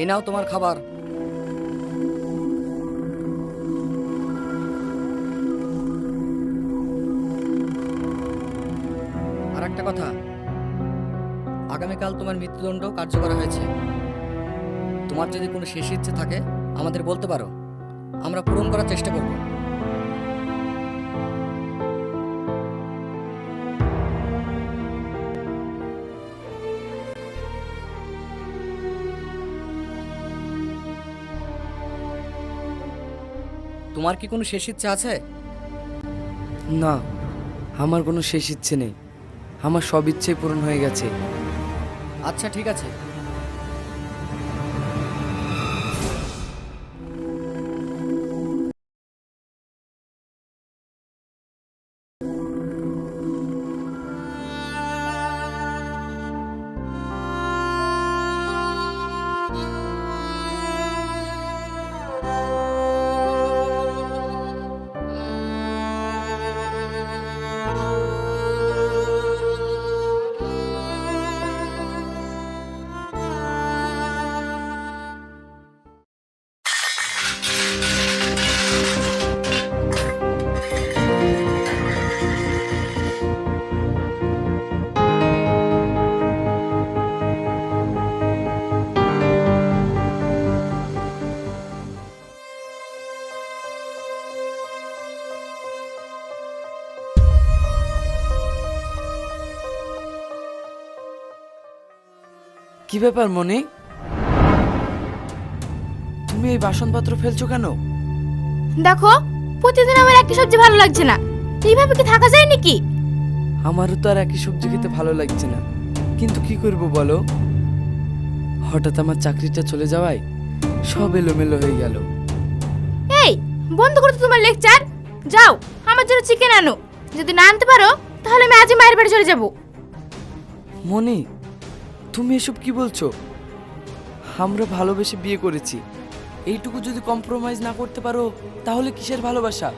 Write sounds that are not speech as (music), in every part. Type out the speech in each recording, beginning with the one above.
এই নাও তোমার খাবার। একটা কথা। আগামীকাল তোমার মৃত্যুদণ্ড কার্যকর হয়েছে। তোমার যদি কোনো শেষ ইচ্ছে থাকে, আমাদের বলতে পারো। আমরা পূরণ করার চেষ্টা করব। তোমার কি কোনো শেষ ইচ্ছে আছে? না, আমার কোনো শেষ ইচ্ছে নেই। আমার সব ইচ্ছে পূরণ হয়ে গেছে। আচ্ছা ঠিক আছে। কি ব্যাপার মনি তুমি এই বাসনপত্র ফেলছো কেন? দেখো প্রতিদিন আমার একই সবজি ভালো লাগছে না। এইভাবে কি থাকা যায় নাকি? আমারও তো আর একই সবজি খেতে ভালো লাগছে না। কিন্তু কি করব বলো? হঠাৎ আমার চাকরিটা চলে যাওয়ায় সব এলোমেলো হয়ে গেল। এই বন্ধ করো তো তোমার লেকচার। যাও আমার জন্য চিকেন আনো। যদি না আনতে পারো তাহলে আমি আজই মায়ের বাড়ি চলে যাব। মনি তুমি এসব কি বলছো? আমরা ভালোবেসে বিয়ে করেছি। এইটুকু যদি কম্প্রোমাইজ না করতে পারো তাহলে কিসের ভালোবাসা?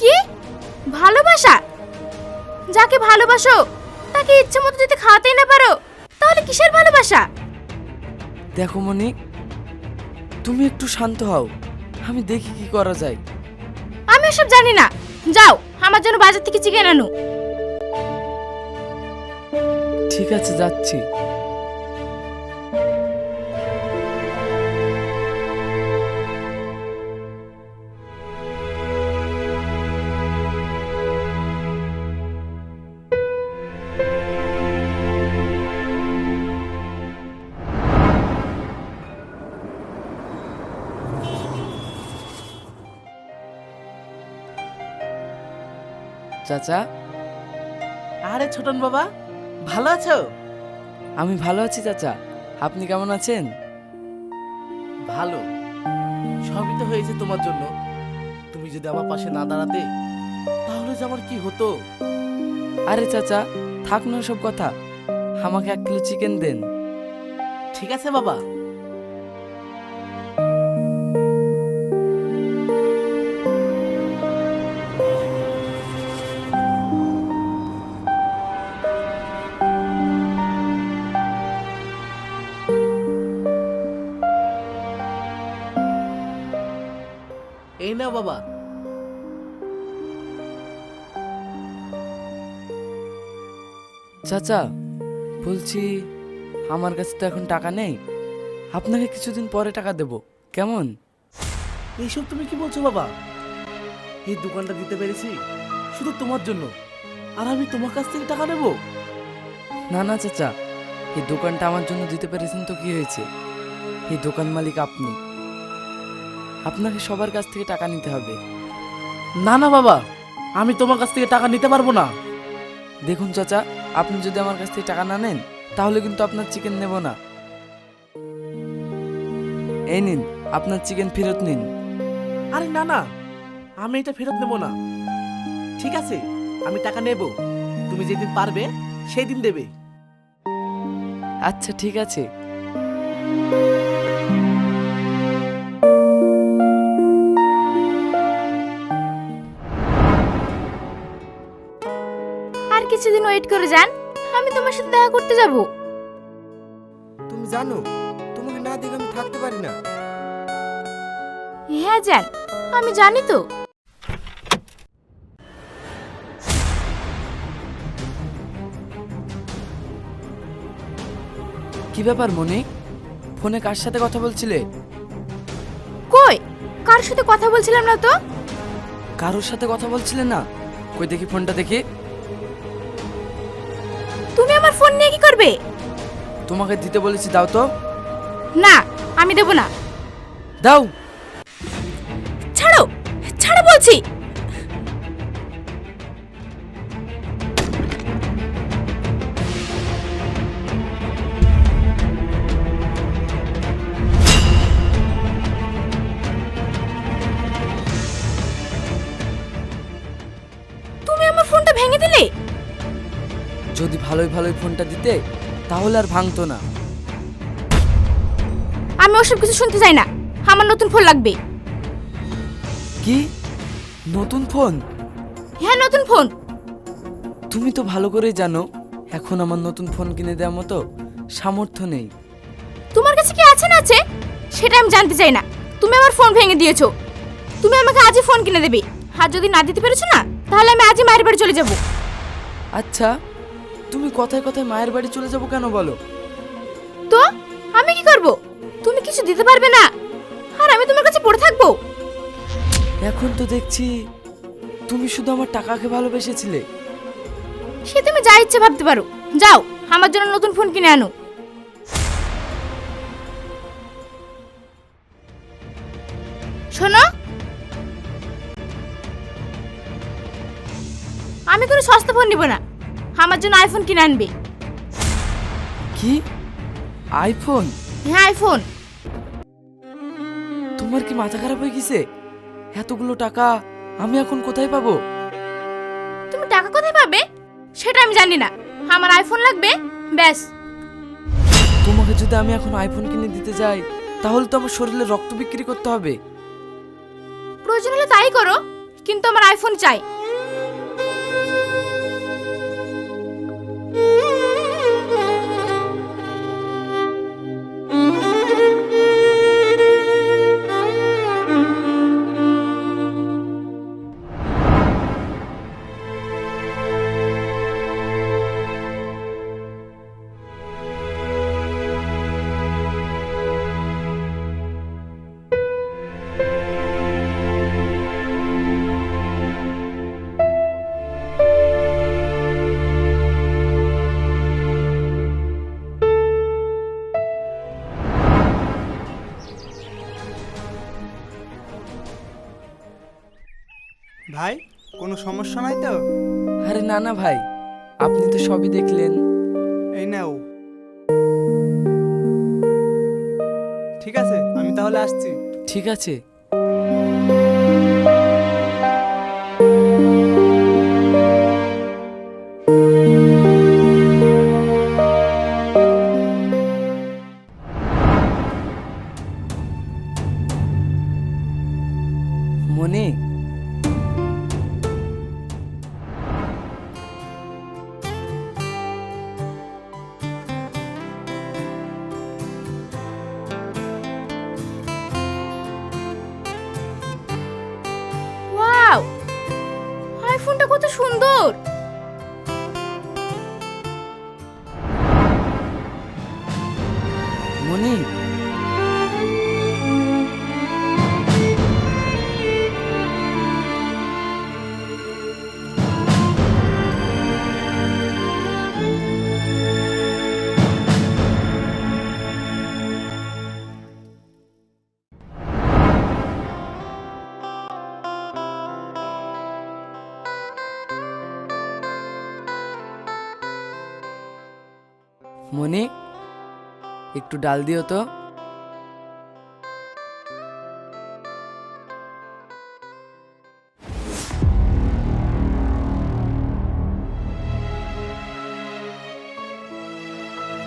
কি? ভালোবাসা? যাকে ভালোবাসো তাকে ইচ্ছে মতো যদি খাওয়াতেই না পারো তাহলে কিসের ভালোবাসা? দেখো মনি তুমি একটু শান্ত হও। আমি দেখি কি করা যায়। আমি ওসব জানি না। যাও আমার জন্য বাজার থেকে চিকেন আনো। ঠিক আছে যাচ্ছি। চাচা? আরে ছোটন বাবা। ভালো আছো? আমি ভালো আছি চাচা। আপনি কেমন আছেন? ভালো। সবই তো হয়েছে তোমার জন্য। তুমি যদি আমার পাশে না দাঁড়াতে তাহলে যে আমার কি হতো? আরে চাচা থাক না সব কথা। আমাকে এক কিলো চিকেন দেন। ঠিক আছে বাবা। এই না বাবা। চাচা বলছি আমার কাছে তো এখন টাকা নেই। আপনাকে কিছুদিন পরে টাকা দেব। কেমন? এইসব তুমি কি বলছো বাবা? এই দোকানটা দিতে পেরেছি শুধু তোমার জন্য। আর আমি তোমার কাছ থেকে টাকা নেব? না না চাচা। এই দোকানটা আমার জন্য দিতে পেরেছেন তো কি হয়েছে? এই দোকান মালিক আপনি। আপনাকে সবার কাছ থেকে টাকা নিতে হবে। না না, বাবা, আমি তোমার কাছ থেকে টাকা নিতে পারব না। দেখুন, চাচা, আপনি যদি আমার কাছ থেকে টাকা না নেন, তাহলে কিন্তু আপনার চিকেন নেব না। এই নিন, আপনার চিকেন ফেরত নিন। আরে, না না, আমি এটা ফেরত নেব না। ঠিক আছে, আমি টাকা নেব। তুমি যেদিন পারবে সেই দিন দেবে। আচ্ছা ঠিক আছে। কিছুদিন ওয়েট করে যান আমি তোমার সাথে দেখা করতে যাব। তুমি জানো তোমাকে না দেখে আমি থাকতে পারি না। হ্যাঁ যান আমি জানি তো। কি ব্যাপার মনি? ফোনে কার সাথে কথা বলছিলে? কই? কার সাথে কথা বলছিলাম না তো? কারোর সাথে কথা বলছিলে না? কই দেখি ফোনটা দেখি। ফোন নিয়ে কি করবে? তোমাকে দিতে বলেছি দাও তো। না আমি দেব না। দাও। ছাড়ো ছাড়ো বলছি। তুমি আমার ফোনটা ভেঙে দিলে? যদি ভালোই ভালোই ফোনটা দিতে তাহলে আর ভাঙতো না। আমি ওসব কিছু শুনতে চাই না। আমার নতুন ফোন লাগবে। কি? নতুন ফোন? হ্যাঁ নতুন ফোন। তুমি তো ভালো করেই জানো এখন আমার নতুন ফোন কিনে দেওয়ার মতো সামর্থ্য নেই। তোমার কাছে কি আছে না আছে? সেটা আমি জানতে চাই না। তুমি আমার ফোন ভেঙে দিয়েছ। তুমি আমাকে আজই ফোন কিনে দেবে। আর যদি না দিতে পেরেছ না তাহলে আমি আজই মায়ের বাড়ি চলে যাব। আচ্ছা তুমি কথায় কথায় মায়ের বাড়ি চলে যাব কেন বলো? তো? আমি কি করব? তুমি কিছু দিতে পারবে না। আর আমি তোমার কাছে পড়ে থাকব? এখন তো দেখছি তুমি শুধু আমার টাকাকে ভালোবেসেছিলে। সে তুমি যা ইচ্ছে ভাবতে পারো। যাও আমার জন্য নতুন ফোন কিনে আনো। শোনো। আমি কোনো সস্তা ফোন নিব না। আমার জন্য আইফোন কিনে আনবে। কি? আইফোন হ্যাঁ আইফোন তোমার কি মাথা খারাপ হয়ে গেছে? এতগুলো টাকা আমি এখন কোথায় পাবো? তুমি টাকা কোথায় পাবে? সেটা আমি জানি না। আমার আইফোন লাগবে? ব্যাস। তোমাকে যদি আমি এখন আইফোন কিনে দিতে যাই তাহলে তো আমার শরীরে রক্ত বিক্রি করতে হবে। প্রয়োজন হলে তাই করো কিন্তু আমার আইফোন চাই। ভাই কোনো সমস্যা নাই তো? আরে না না ভাই আপনি তো সবই দেখলেন। এই নাও। ঠিক আছে আমি তাহলে আসছি। ঠিক আছে। মনে একটু ডাল দিও তো।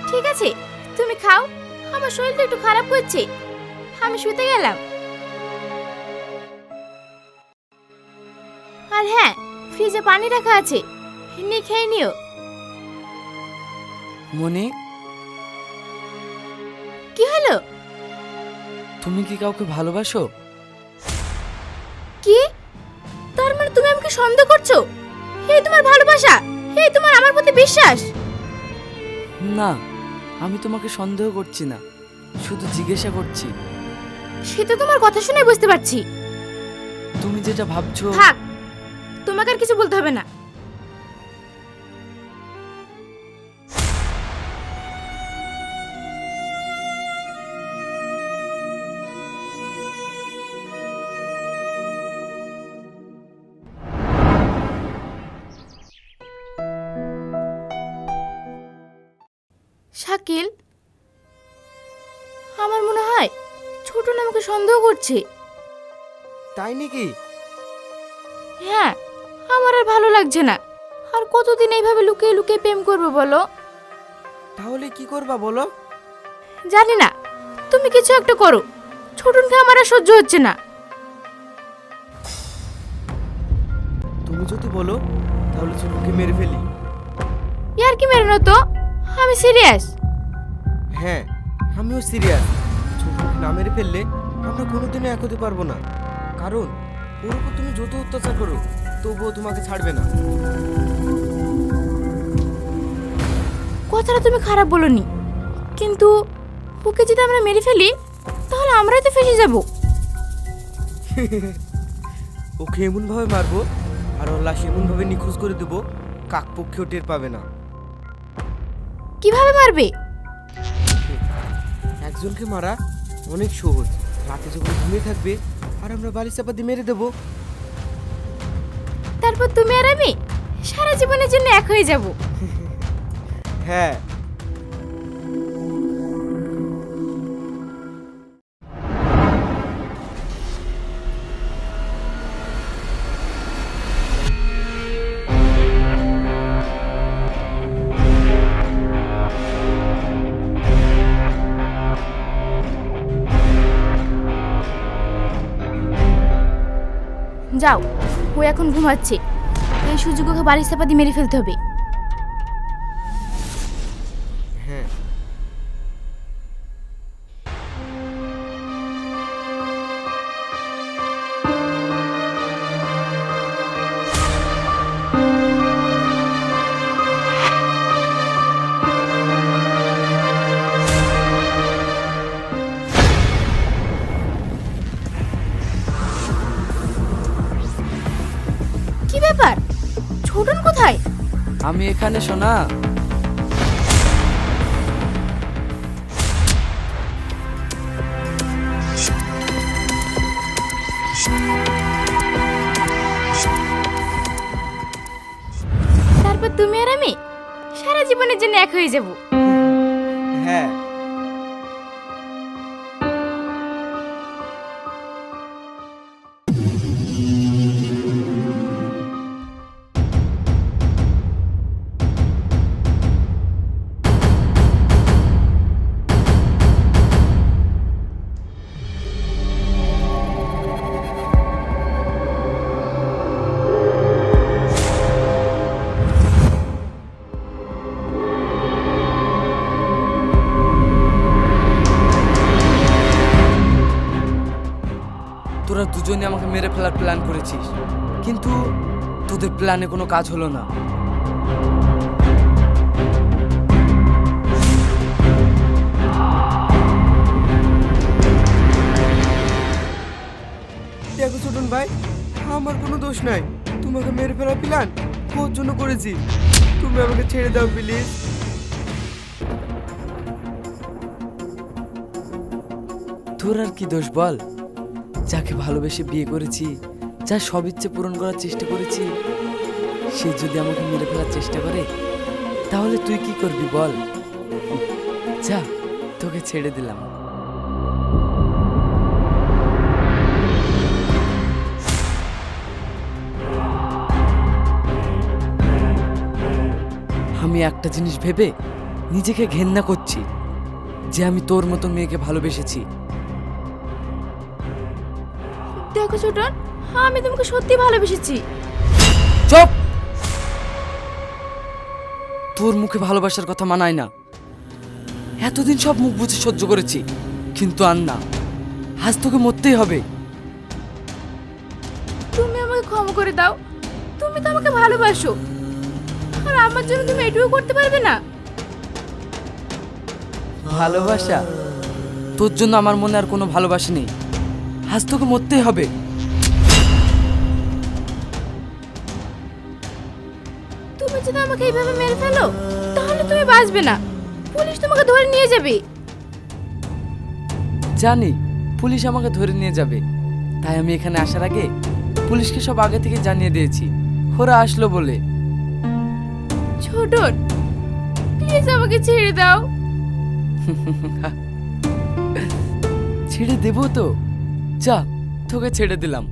ঠিক আছে তুমি খাও। আমার শরীরটা একটু খারাপ করছে। আমি শুতে গেলাম। আর হ্যাঁ ফ্রিজে পানি রাখা আছে। নিয়ে খেয়ে নিও। মনিক? কি হলো? তুমি কি কাউকে ভালোবাসো? কি? তার মানে তুমি আমাকে সন্দেহ করছ? এই তোমার ভালোবাসা! এই তোমার আমার প্রতি বিশ্বাস! না আমি তোমাকে সন্দেহ করছি না শুধু জিজ্ঞাসা করছি। সে তো তোমার কথা শুনে বুঝতে পারছি। তুমি যেটা ভাবছ থাক তোমাকে আর কিছু বলতে হবে না। শাকিল? আমার মনে হয় ছোট না আমাকে সন্দেহ করছে। তাই নাকি? হ্যাঁ আমার আর ভালো লাগছে না। আর কতদিন এইভাবে লুকিয়ে লুকিয়ে প্রেম করব বলো? তাহলে কি করবা বলো? জানি না তুমি কিছু একটা করো। ছোটনকে আমার আর সহ্য হচ্ছে না। তুমি যদি বলো তাহলে ছোটকে মেরে ফেলি। ইয়ার কি মেরে তো? আমি সিরিয়াস হ্যাঁ আমিও সিরিয়াস ছোটকে না মেরে ফেললে আমরা কোনোদিনও এক হতে পারব না। কারণ ওর উপর তুমি যত অত্যাচার করো তবুও তোমাকে ছাড়বে না। কথাটা তুমি খারাপ বলনি। কিন্তু ওকে যদি আমরা মেরে ফেলি তাহলে আমরাই তো ফেসে যাব। (laughs) ওকে এমনভাবে মারবো আর ওর লাশ এমনভাবে নিখোঁজ করে দেবো কাক পক্ষেও টের পাবে না। কীভাবে মারবে? একজনকে মারা অনেক সহজ। রাতে যখন ঘুমিয়ে থাকবে আর আমরা বালি চাপা দিয়ে মেরে দেবো। তারপর তুমি আর আমি সারা জীবনের জন্য এক হয়ে যাব। হ্যাঁ যাও। ও এখন ঘুমাচ্ছে। এই সুযোগ ওকে বাড়ির চাপা দিয়ে মেরে ফেলতে হবে। আমি এখানে শোনা তারপর তুমি আর আমি সারা জীবনের জন্য এক হয়ে যাব। হ্যাঁ। তোরা দুজনে আমাকে মেরে ফেলার প্ল্যান করেছিস। কিন্তু তোদের প্ল্যানে কোনো কাজ হলো না। দেখো ছোটন ভাই আমার কোনো দোষ নাই। তোমাকে মেরে ফেলা প্ল্যান ওর জন্য করেছি। তুমি আমাকে ছেড়ে দাও প্লিজ তোর আর কি দোষ বল? যাকে ভালোবেসে বিয়ে করেছি, যা সব ইচ্ছে পূরণ করার চেষ্টা করেছি, সে যদি আমাকে মেরে ফেলার চেষ্টা করে, তাহলে তুই কি করবি বল? যা, তোকে ছেড়ে দিলাম। আমি একটা জিনিস ভেবে নিজেকে ঘেন্না করছি, যে আমি তোর মতো মেয়েকে ভালোবেসেছি। দেখো ছোটন আমি তোমাকে সত্যি ভালোবেসেছি। চুপ! তোর মুখে ভালোবাসার কথা মানায় না। এতদিন সব মুখ বুঝে সহ্য করেছি কিন্তু আর না। আজ তোকে মরতেই হবে। তুমি আমাকে ক্ষমা করে দাও। তুমি তো আমাকে ভালোবাসো। আর আমার জন্য তুমি এটুকু করতে পারবে না। ভালোবাসা? তোর জন্য আমার মনে আর কোনো ভালোবাসা নেই। আজ তোকে মরতেই হবে। তুমি যদি আমাকে এইভাবে মেরে ফেলো তাহলে তুমি বাঁচবে না। পুলিশ তোমাকে ধরে নিয়ে যাবে। জানি পুলিশ আমাকে ধরে নিয়ে যাবে। তাই আমি এখানে আসার আগে পুলিশকে সব আগে থেকে জানিয়ে দিয়েছি। ওরা আসলো বলে। ছোটন প্লিজ আমাকে ছেড়ে দাও। ছেড়ে দেবো তো? যা তোকে ছেড়ে দিলাম।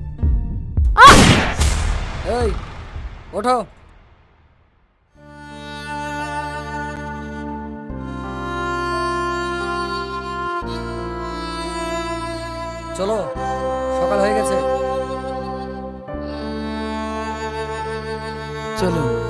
এই ওঠো। চলো সকাল হয়ে গেছে। চলো